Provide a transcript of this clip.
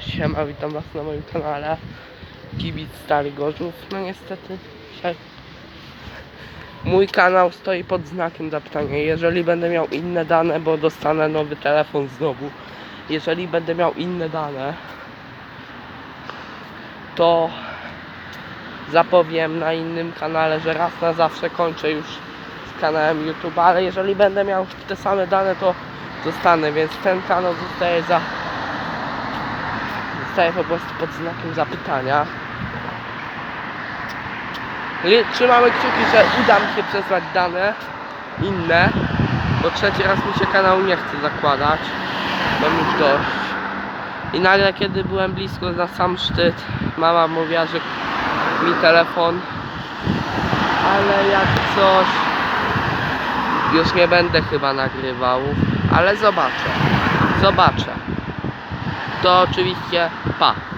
Siema, witam was na moim kanale. Kibic Stary Gorzów. No niestety dzisiaj Mój kanał stoi pod znakiem zapytania. Jeżeli będę miał inne dane, bo dostanę nowy telefon znowu. Jeżeli będę miał inne dane To Zapowiem na innym kanale, że raz na zawsze kończę już z kanałem YouTube. Ale jeżeli będę miał te same dane, to zostanę Więc ten kanał zostaje za Zostaje po prostu pod znakiem zapytania. Trzymamy kciuki, że uda mi się przesłać dane inne, bo trzeci raz mi się kanał nie chce zakładać. Mam już dość. I nagle kiedy byłem blisko na sam szczyt, mama mówiła, że mi telefon, ale jak coś już nie będę chyba nagrywał, ale zobaczę. Zobaczę to oczywiście pa.